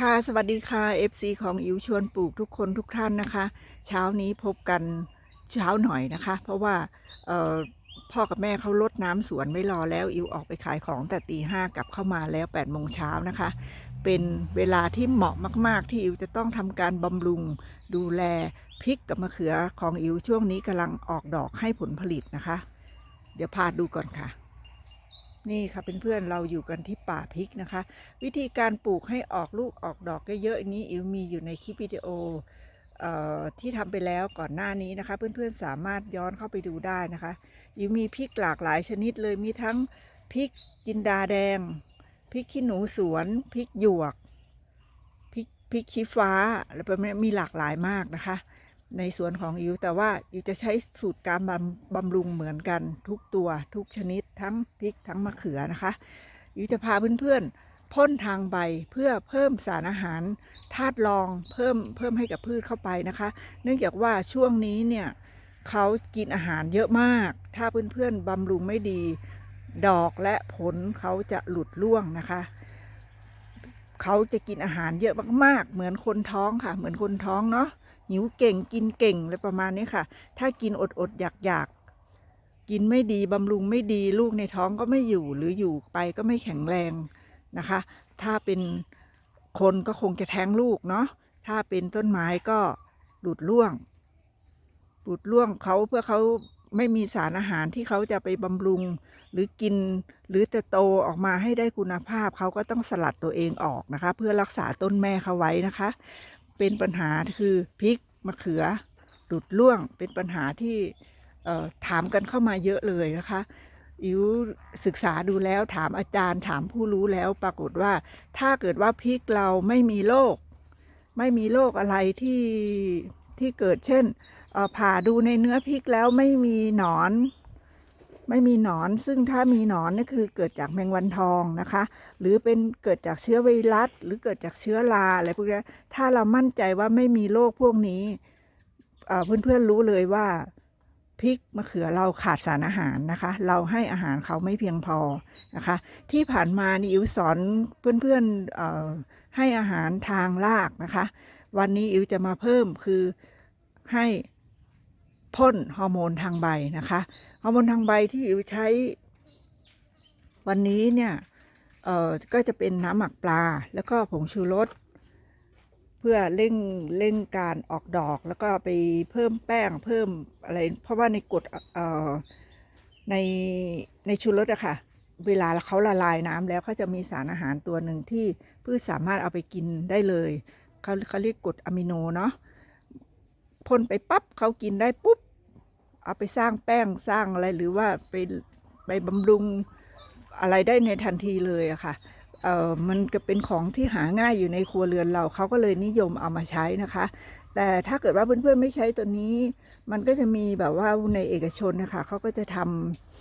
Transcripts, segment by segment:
ค่ะ สวัสดีค่ะ FC ของอิวชวนปลูกทุกคนทุกท่านนะคะ เช้านี้พบกันเช้าหน่อยนะคะ เพราะว่าพ่อกับแม่เขาลดน้ำสวนไม่รอแล้ว อิวออกไปขายของแต่ตีห้ากลับเข้ามาแล้ว8ปดโมงเช้านะคะ เป็นเวลาที่เหมาะมากๆ ที่อิวจะต้องทำการบำรุงดูแลพริกกับมะเขือของอิวช่วงนี้กำลังออกดอกให้ผลผลิตนะคะ เดี๋ยวพาดูก่อนค่ะ นี่ค่ะเพื่อนๆเราอยู่กันที่ป่าพริกนะคะ วิธีการปลูกให้ออกลูกออกดอกเยอะๆนี้อิวมีอยู่ในคลิปวิดีโอที่ทำไปแล้วก่อนหน้านี้นะคะ เพื่อนๆสามารถย้อนเข้าไปดูได้นะคะอิวมีพริกหลากหลายชนิดเลยมีทั้งพริกจินดาแดงพริกขี้หนูสวนพริกหยวกพริกพริกชี้ฟ้าอะไรประมาณมีหลากหลายมากนะคะ ในสวนของอิวแต่ว่าอิวจะใช้สูตรการบำบำรุงเหมือนกันทุกตัวทุกชนิดทั้งพริกทั้งมะเขือนะคะอิวจะพาเพื่อนๆพ่นทางใบเพื่อเพิ่มสารอาหารธาตุรองเพิ่มเพิ่มให้กับพืชเข้าไปนะคะ เนื่องจากว่าช่วงนี้เนี่ยเขากินอาหารเยอะมาก ถ้าเพื่อนๆบำรุงไม่ดี ดอกและผลเขาจะหลุดร่วงนะคะเขาจะกินอาหารเยอะมากๆ เหมือนคนท้องค่ะ เหมือนคนท้องเนาะ หิวเก่งกินเก่งอะไรประมาณนี้ค่ะ ถ้ากินอดอดอยากอยากกินไม่ดีบำรุงไม่ดีลูกในท้องก็ไม่อยู่หรืออยู่ไปก็ไม่แข็งแรงนะคะ ถ้าเป็นคนก็คงจะแท้งลูกเนาะถ้าเป็นต้นไม้ก็หลุดร่วงหลุดร่วงเขาเพื่อเขาไม่มีสารอาหารที่เขาจะไปบำรุงหรือกิน หรือจะโตออกมาให้ได้คุณภาพเขาก็ต้องสลัดตัวเองออกนะคะ เพื่อรักษาต้นแม่เขาไว้นะคะ เป็นปัญหาคือพริกมะเขือหลุดร่วงเป็นปัญหาที่ถามกันเข้ามาเยอะเลยนะคะอิวศึกษาดูแล้วถามอาจารย์ถามผู้รู้แล้วปรากฏว่า ถ้าเกิดว่าพริกเราไม่มีโรคไม่มีโรคอะไรที่ที่เกิดเช่นผ่าดูในเนื้อพริกแล้วไม่มีหนอน ไม่มีหนอน ซึ่งถ้ามีหนอนนี่คือเกิดจากแมงวันทองนะคะ หรือเป็นเกิดจากเชื้อไวรัส หรือเกิดจากเชื้อราอะไรพวกนี้ถ้าเรามั่นใจว่าไม่มีโรคพวกนี้เอ่อเพื่อนๆรู้เลยว่าพริกมะเขือเราขาดสารอาหารนะคะ เราให้อาหารเขาไม่เพียงพอนะคะ ที่ผ่านมานี่อิวสอนเพื่อนๆเอ่อให้อาหารทางรากนะคะ วันนี้อิวจะมาเพิ่มคือให้พ่นฮอร์โมนทางใบนะคะ อร์โมนทางใบที่อิวใช้ วันนี้เนี่ยเอ่อก็จะเป็นน้ำหมักปลา แล้วก็ผงชูรสเพื่อเร่งเร่งการออกดอกแล้วก็ไปเพิ่มแป้งเพิ่มอะไรเพราะว่าในกรดเอ่อในในชูรสอะค่ะ เวลาเขาละลายน้ำแล้วเขาจะมีสารอาหารตัวหนึ่งที่พืชสามารถเอาไปกินได้เลยเขาเขาเรียกกรดอะมิโนเนาะพ่นไปปั๊บเขากินได้ปุ๊บ เอาไปสร้างแป้งสร้างอะไรหรือว่าไปไปบำรุงอะไรได้ในทันทีเลยอะค่ะเอ่อมันก็เป็นของที่หาง่ายอยู่ในครัวเรือนเราเขาก็เลยนิยมเอามาใช้นะคะ แต่ถ้าเกิดว่าเพื่อนๆไม่ใช้ตัวนี้ มันก็จะมีแบบว่าในเอกชนนะคะเขาก็จะท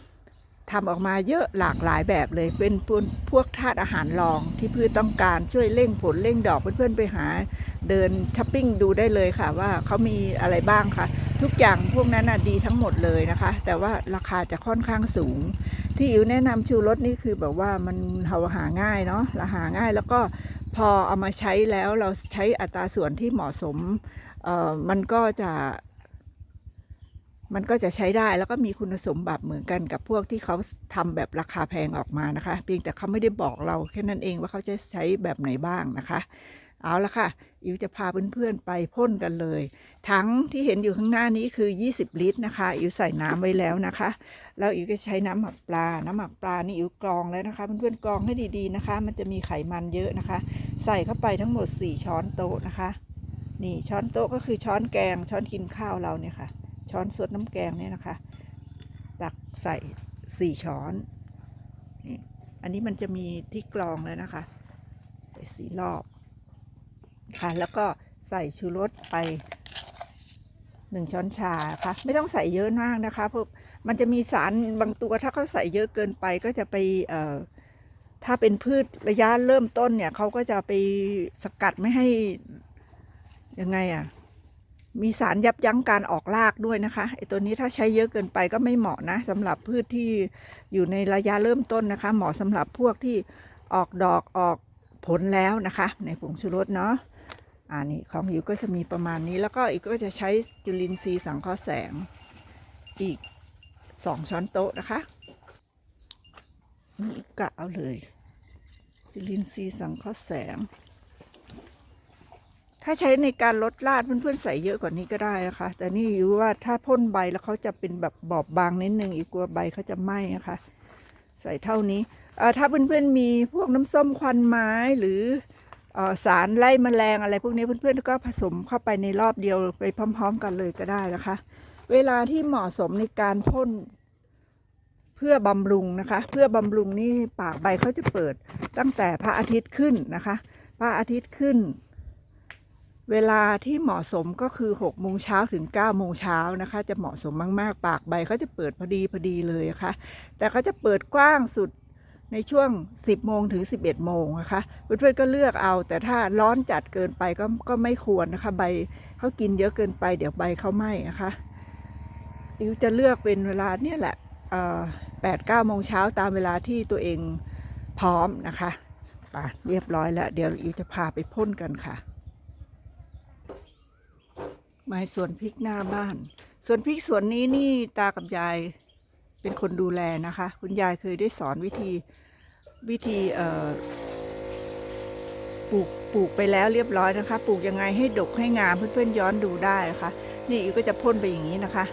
ำทำออกมาเยอะหลากหลายแบบเลย เป็นพวกพวกธาตุอาหารรองที่พืชต้องการช่วยเร่งผลเร่งดอกเพื่อนๆไปหา เดินช้อปปิ้งดูได้เลยค่ะว่าเขามีอะไรบ้างค่ะ ทุกอย่างพวกนั้นนะดีทั้งหมดเลยนะคะ แต่ว่าราคาจะค่อนข้างสูง ที่อิวแนะนำชูรสนี่คือแบบว่ามันเราหาง่ายเนาะเราหาง่ายแล้วก็พอเอามาใช้แล้วเราใช้อัตราส่วนที่เหมาะสมเอ่อมันก็จะมันก็จะใช้ได้แล้วก็มีคุณสมบัติเหมือนกันกับพวกที่เขาทำแบบราคาแพงออกมานะคะ เพียงแต่เขาไม่ได้บอกเราแค่นั้นเองว่าเขาจะใช้แบบไหนบ้างนะคะ เอาละค่ะ อิวจะพาเพื่อนๆไปพ่นกันเลย ถังที่เห็นอยู่ข้างหน้านี้คือ 20 ลิตรนะคะ อิวใส่น้ำไว้แล้วนะคะ แล้วอิวก็ใช้น้ำหมักปลา น้ำหมักปลานี่อิวกรองแล้วนะคะ เพื่อนๆกรองให้ดีๆนะคะ มันจะมีไขมันเยอะนะคะ ใส่เข้าไปทั้งหมด 4 ช้อนโต๊ะนะคะ นี่ช้อนโต๊ะก็คือช้อนแกง ช้อนกินข้าวเราเนี่ยค่ะ ช้อนสดน้ำแกงเนี่ยนะคะ ตักใส่สี่ช้อน นี่ อันนี้มันจะมีที่กรองแล้วนะคะ ไปสี่รอบ ค่ะ แล้วก็ใส่ชูรสไปหนึ่งช้อนชาค่ะ ไม่ต้องใส่เยอะมากนะคะเพราะมันจะมีสารบางตัวถ้าเขาใส่เยอะเกินไปก็จะไปเอ่อถ้าเป็นพืชระยะเริ่มต้นเนี่ยเขาก็จะไปสกัดไม่ให้ยังไงอะ่ะมีสารยับยั้งการออกรากด้วยนะคะไอตัวนี้ถ้าใช้เยอะเกินไปก็ไม่เหมาะนะสำหรับพืชที่อยู่ในระยะเริ่มต้นนะคะ เหมาะสำหรับพวกที่ออกดอกออก ผลแล้วนะคะ ในผงชูรสเนาะอ่านี่ของอิวก็จะมีประมาณนี้ แล้วก็อิวก็จะใช้จุลินทรีย์สังเคราะห์แสงอีก 2 ช้อนโต๊ะนะคะนี่กะเอาเลย จุลินทรีย์สังเคราะห์แสง ถ้าใช้ในการลดราดเพื่อนๆใส่เยอะกว่านี้ก็ได้นะคะ แต่นี่อยู่ว่าถ้าพ่นใบแล้วเขาจะเป็นแบบบอบบางนิดนึงอีกกลัวใบเขาจะไหม้นะคะ ใส่เท่านี้ ถ้าเพื่อนๆมีพวกน้ำส้มควันไม้หรืออสารไล่แมลงอะไรพวกนี้เพื่อนๆก็ผสมเข้าไปในรอบเดียวไปพร้อม ๆ กันเลยก็ได้นะคะ เวลาที่เหมาะสมในการพ่นเพื่อบำรุงนะคะ เพื่อบำรุงนี่ปากใบเขาจะเปิดตั้งแต่พระอาทิตย์ขึ้นนะคะ พระอาทิตย์ขึ้น เวลาที่เหมาะสมก็คือ6โมงเช้าถึง9โมงเช้านะคะ จะเหมาะสมมากๆ ปากใบเขาจะเปิดพอดีพอดีเลยนะคะแต่เขาจะเปิดกว้างสุด ในช่วง 10 โมงถึง 11 โมงนะคะเพื่อนๆก็เลือกเอา แต่ถ้าร้อนจัดเกินไปก็ก็ไม่ควรนะคะ ใบเขากินเยอะเกินไป เดี๋ยวใบเขาไหม้นะคะอิวจะเลือกเป็นเวลาเนี่ยแหละแปดเก้าโมงเช้าตามเวลาที่ตัวเองพร้อมนะคะไปเรียบร้อยแล้ว เดี๋ยวอิวจะพาไปพ่นกันค่ะ ไม้สวนพริกหน้าบ้าน สวนพริกสวนนี้นี่ตากับยาย เป็นคนดูแลนะคะ คุณยายเคยได้สอนวิธีวิธีปลูกปลูกไปแล้วเรียบร้อยนะคะ ปลูกยังไงให้ดกให้งามเพื่อนๆย้อนดูได้นะคะ นี่อีกก็จะพ่นไปอย่างนี้นะคะ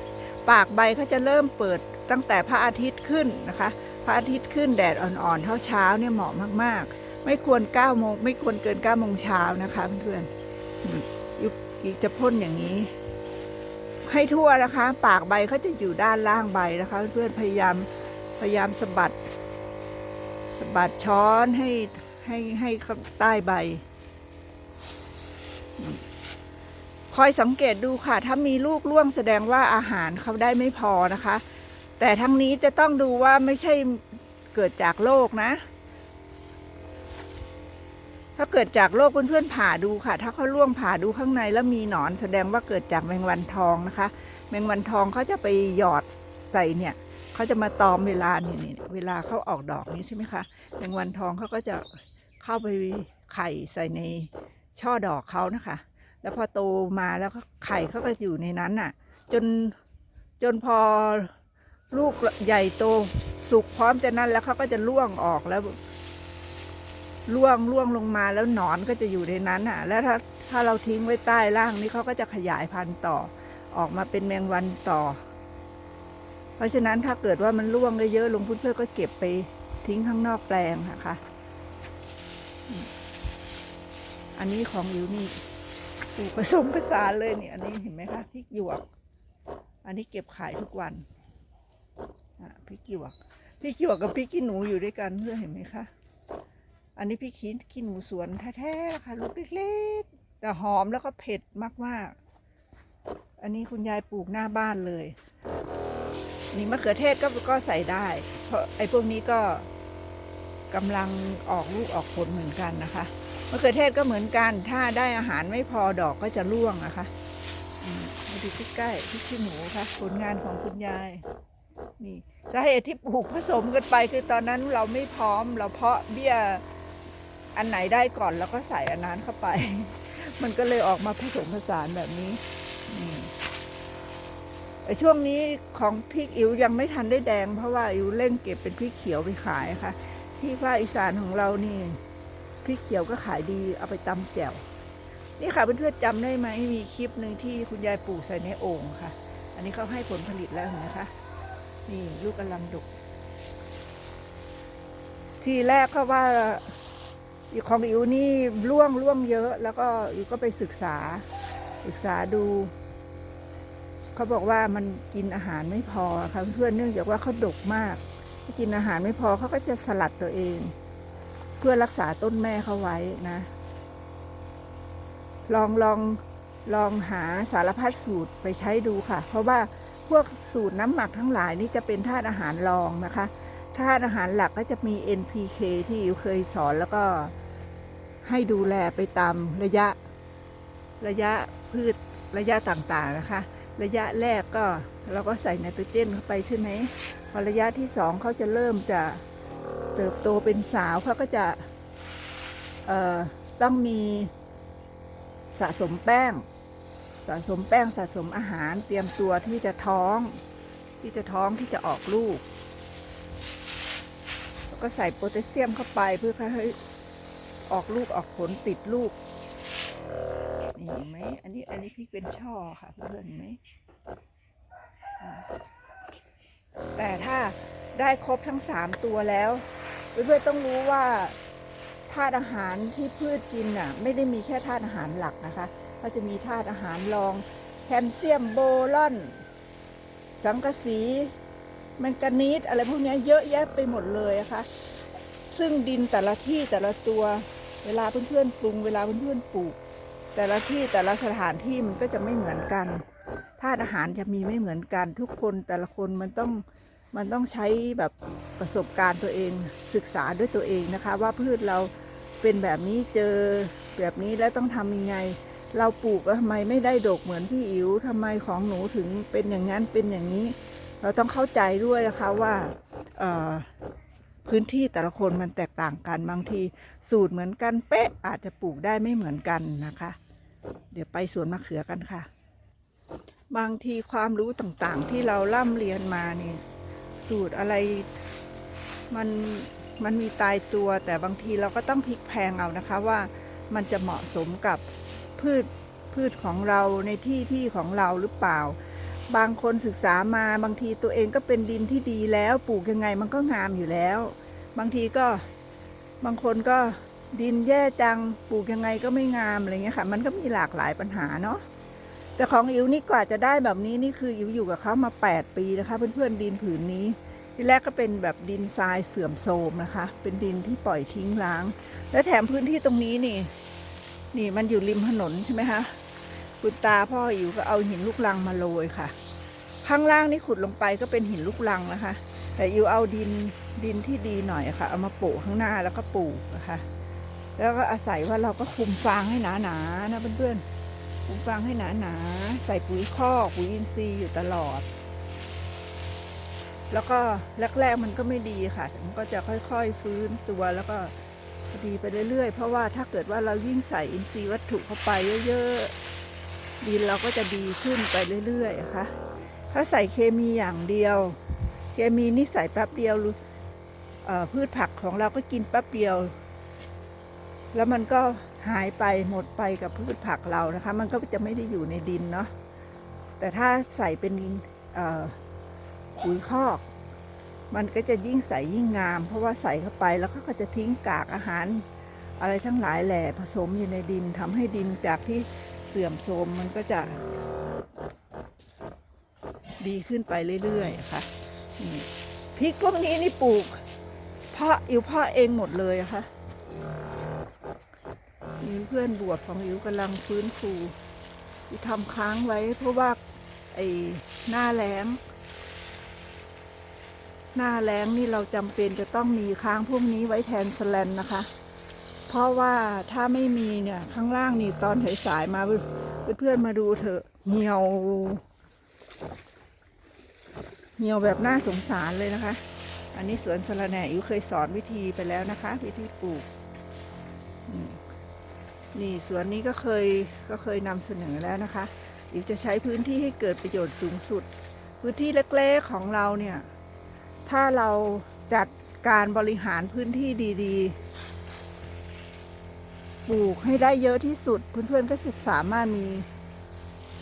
ปากใบเขาจะเริ่มเปิดตั้งแต่พระอาทิตย์ขึ้นนะคะ พระอาทิตย์ขึ้นแดดอ่อนๆเท่าเช้าเนี่ยเหมาะมากๆ ไม่ควร9โมงไม่ควรเกิน9โมงเช้านะคะเพื่อนๆอีกอีกจะพ่นอย่างนี้ ให้ทั่วนะคะ ปากใบเขาจะอยู่ด้านล่างใบนะคะ เพื่อนพยายามพยายามสะบัดสะบัดช้อนให้ให้ให้ใต้ใบ คอยสังเกตดูค่ะ ถ้ามีลูกร่วงแสดงว่าอาหารเขาได้ไม่พอนะคะ แต่ทั้งนี้จะต้องดูว่าไม่ใช่เกิดจากโรคนะ ถ้าเกิดจากโรคเพื่อนๆผ่าดูค่ะ ถ้าเขาล่วงผ่าดูข้างในแล้วมีหนอน แสดงว่าเกิดจากแมงวันทองนะคะ แมงวันทองเขาจะไปหยอดใส่เนี่ยเขาจะมาตอมเวลาเนี่นี่เวลาเขาออกดอกนี้ใช่ไหมคะแมงวันทองเขาก็จะเข้าไปไข่ใส่ในช่อดอกเขานะคะ แล้วพอโตมาแล้วไข่เขาก็อยู่ในนั้นน่ะ จนจนพอลูกใหญ่โตสุกพร้อมจะนั่นแล้วเขาก็จะล่วงออกแล้ว ล่วงล่วงลงมาแล้วหนอนก็จะอยู่ในนั้นน่ะ แล้วถ้าถ้าเราทิ้งไว้ใต้ล่างนี้เขาก็จะขยายพันธุ์ต่อ ออกมาเป็นแมงวันต่อ เพราะฉะนั้นถ้าเกิดว่ามันล่วงเยอะๆลงเพื่อนๆก็เก็บไปทิ้งข้างนอกแปลงนะคะ อันนี้ของอยู่นี่ปลูกผสมผสานเลยเนี่ยอันนี้เห็นไหมคะพริกหยวก อันนี้เก็บขายทุกวันอะพริกหยวกพริกหยวกกับพริกขี้หนูอยู่ด้วยกันเพื่อเห็นไหมคะ อันนี้พริกขี้ขี้หนูสวนแท้ๆค่ะลูกเล็กๆ แต่หอมแล้วก็เผ็ดมากๆ อันนี้คุณยายปลูกหน้าบ้านเลย นี่มะเขือเทศก็ก็ใส่ได้ เพราะไอ้พวกนี้ก็กำลังออกลูกออกผลเหมือนกันนะคะมะเขือเทศก็เหมือนกัน ถ้าได้อาหารไม่พอดอกก็จะร่วงนะคะมาดูใกล้ๆพริกขี้หนูค่ะผลงานของคุณยายนี่สาเหตุที่ปลูกผสมกันไปคือตอนนั้นเราไม่พร้อมเราเพาะเบี้ย อันไหนได้ก่อนแล้วก็ใส่อันนั้นเข้าไป มันก็เลยออกมาผสมผสานแบบนี้ช่วงนี้ของพริกอิ๋วยังไม่ทันได้แดง เพราะว่าอิ๋วเร่งเก็บเป็นพริกเขียวไปขายค่ะ ที่ภาคอีสานของเรานี่พริกเขียวก็ขายดีเอาไปตำแจ่วนี่ค่ะเพื่อนๆจำได้ไหมมีคลิปหนึ่งที่คุณยายปลูกใส่ในโอ่งค่ะ อันนี้เขาให้ผลผลิตแล้วเห็นไหมคะ นี่ลูกกำลังดก ทีแรกก็ว่า ของอิวนี่ร่วงร่วงเยอะ แล้วก็อิวก็ไปศึกษา ศึกษาดู เขาบอกว่ามันกินอาหารไม่พอค่ะเพื่อนเนื่องจากว่าเขาดกมากกินอาหารไม่พอเขาก็จะสลัดตัวเอง เพื่อรักษาต้นแม่เขาไว้นะ ลองลองลองหาสารพัดสูตรไปใช้ดูค่ะ เพราะว่าพวกสูตรน้ำหมักทั้งหลายนี่จะเป็นธาตุอาหารรองนะคะ ธาตุอาหารหลักก็จะมี NPK ที่อิวเคยสอนแล้วก็ให้ดูแลไปตามระยะระยะพืชระยะต่างๆนะคะ ระยะแรกก็เราก็ใส่ไนโตรเจนเข้าไปใช่ไหมพอระยะที่สองเขาจะเริ่มจะเติบโตเป็นสาวเขาก็จะต้องมีสะสมแป้ง สะสมแป้งสะสมอาหารเตรียมตัวที่จะท้อง ที่จะท้องที่จะออกลูก ก็ใส่โพแทสเซียมเข้าไปเพื่อให้ออกลูกออกผลติดลูกนี่เห็นไหมอันนี้อันนี้พริกเป็นช่อค่ะเพื่อนเห็นไหมแต่ถ้าได้ครบทั้งสามตัวแล้วเพื่อนๆต้องรู้ว่าธาตุอาหารที่พืชกินน่ะ ไม่ได้มีแค่ธาตุอาหารหลักนะคะก็จะมีธาตุอาหารรองแคลเซียมโบรอน สังกะสี แมงกานีสอะไรพวกนี้เยอะแยะไปหมดเลยนะคะ ซึ่งดินแต่ละที่แต่ละตัวเวลาเพื่อนๆปรุงเวลาเพื่อนๆปลูก แต่ละที่แต่ละสถานที่มันก็จะไม่เหมือนกันธาตุอาหารจะมีไม่เหมือนกันทุกคนแต่ละคนมันต้องมันต้องใช้แบบประสบการณ์ตัวเองศึกษาด้วยตัวเองนะคะ ว่าพืชเราเป็นแบบนี้เจอแบบนี้แล้วต้องทำยังไง เราปลูกแล้วทำไมไม่ได้ดกเหมือนพี่อิ๋วทำไมของหนูถึงเป็นอย่างนั้นเป็นอย่างนี้ เราต้องเข้าใจด้วยนะคะว่าพื้นที่แต่ละคนมันแตกต่างกันบางทีสูตรเหมือนกันเป๊ะอาจจะปลูกได้ไม่เหมือนกันนะคะ เดี๋ยวไปสวนมะเขือกันค่ะ บางทีความรู้ต่างๆ ที่เราล่ำเรียนมานี่ สูตรอะไรมันมันมีตายตัวแต่บางทีเราก็ต้องพลิกแพลงเอานะคะว่ามันจะเหมาะสมกับพืชพืชของเราในที่ที่ของเราหรือเปล่า บางคนศึกษามาบางทีตัวเองก็เป็นดินที่ดีแล้วปลูกยังไงมันก็งามอยู่แล้ว บางทีก็บางคนก็ดินแย่จังปลูกยังไงก็ไม่งามอะไรเงี้ยค่ะ มันก็มีหลากหลายปัญหาเนาะแต่ของอิ๋วนี่กว่าจะได้แบบนี้นี่คืออิ๋วอยู่กับเขามา 8 ปีนะคะ เพื่อนๆดินผืนนี้ที่แรกก็เป็นแบบดินทรายเสื่อมโทรมนะคะ เป็นดินที่ปล่อยทิ้งร้าง และแถมพื้นที่ตรงนี้นี่ นี่มันอยู่ริมถนนใช่ไหมคะ คุณตาพ่ออิ๋วก็เอาหินลูกลังมาโรยค่ะ ข้างล่างนี่ขุดลงไปก็เป็นหินลูกลังนะคะ แต่อิ๋วเอาดินดินที่ดีหน่อยค่ะ เอามาโปะข้างหน้าแล้วก็ปลูกนะคะแล้วก็อาศัยว่าเราก็คุมฟางให้หนาๆนะเพื่อนๆคุมฟางให้หนาๆใส่ปุ๋ยคอกปุ๋ยอินทรีย์อยู่ตลอด แล้วก็แรกๆมันก็ไม่ดีค่ะมันก็จะค่อยๆฟื้นตัวแล้วก็ดีไปเรื่อยๆ เพราะว่าถ้าเกิดว่าเรายิ่งใส่อินทรีย์วัตถุเข้าไปเยอะๆ ดินเราก็จะดีขึ้นไปเรื่อยๆนะคะถ้าใส่เคมีอย่างเดียว เคมีนี่ใส่แป๊บเดียวพืชผักของเราก็กินแป๊บเดียว แล้วมันก็หายไปหมดไปกับพืชผักเรานะคะ มันก็จะไม่ได้อยู่ในดินเนาะแต่ถ้าใส่เป็นปุ๋ยคอก มันก็จะยิ่งใสยิ่งงาม เพราะว่าใส่เข้าไปแล้วก็จะทิ้งกากอาหาร อะไรทั้งหลายแหล่ผสมอยู่ในดินทำให้ดินจากที่ สื่อมโทรมมันก็จะ ดีขึ้นไปเรื่อยๆค่ะพริกพวกนี้นี่ปลูกเพาะอิ๋วเพาะเองหมดเลยอะค่ะมีเพื่อนบวบของอิ๋วกำลังฟื้นฟูที่ทำค้างไว้เพราะว่าไอ้หน้าแล้ง หน้าแล้งนี่เราจำเป็นจะต้องมีค้างพวกนี้ไว้แทนสแลนนะคะ เพราะว่าถ้าไม่มีเนี่ยข้างล่างนี่ตอนสายๆมาเพื่อนๆมาดูเถอะเหี่ยวเหี่ยวแบบน่าสงสารเลยนะคะ อันนี้สวนสะระแหน่อิวเคยสอนวิธีไปแล้วนะคะ วิธีปลูก นี่สวนนี้ก็เคยก็เคยนำเสนอแล้วนะคะอิวจะใช้พื้นที่ให้เกิดประโยชน์สูงสุด พื้นที่เล็กๆของเราเนี่ย ถ้าเราจัดการบริหารพื้นที่ดี ๆ ปลูกให้ได้เยอะที่สุด เพื่อนๆก็จะสามารถมี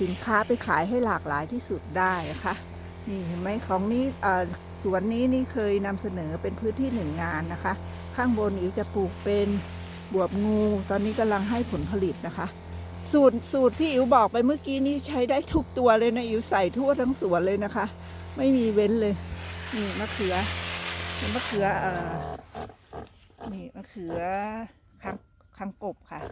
สินค้าไปขายให้หลากหลายที่สุดได้นะคะนี่เห็นไหมของนี้สวนนี้นี่เคยนำเสนอเป็นพื้นที่หนึ่งงานนะคะ ข้างบนอิ๋วจะปลูกเป็นบวบงู ตอนนี้กำลังให้ผลผลิตนะคะ สูตรสูตรที่อิ๋วบอกไปเมื่อกี้นี้ใช้ได้ทุกตัวเลยนะอิ๋วใส่ทั่วทั้งสวนเลยนะคะ ไม่มีเว้นเลยนี่มะเขือเป็นมะเขือเอ่อนี่มะเขือ คางคางกบค่ะ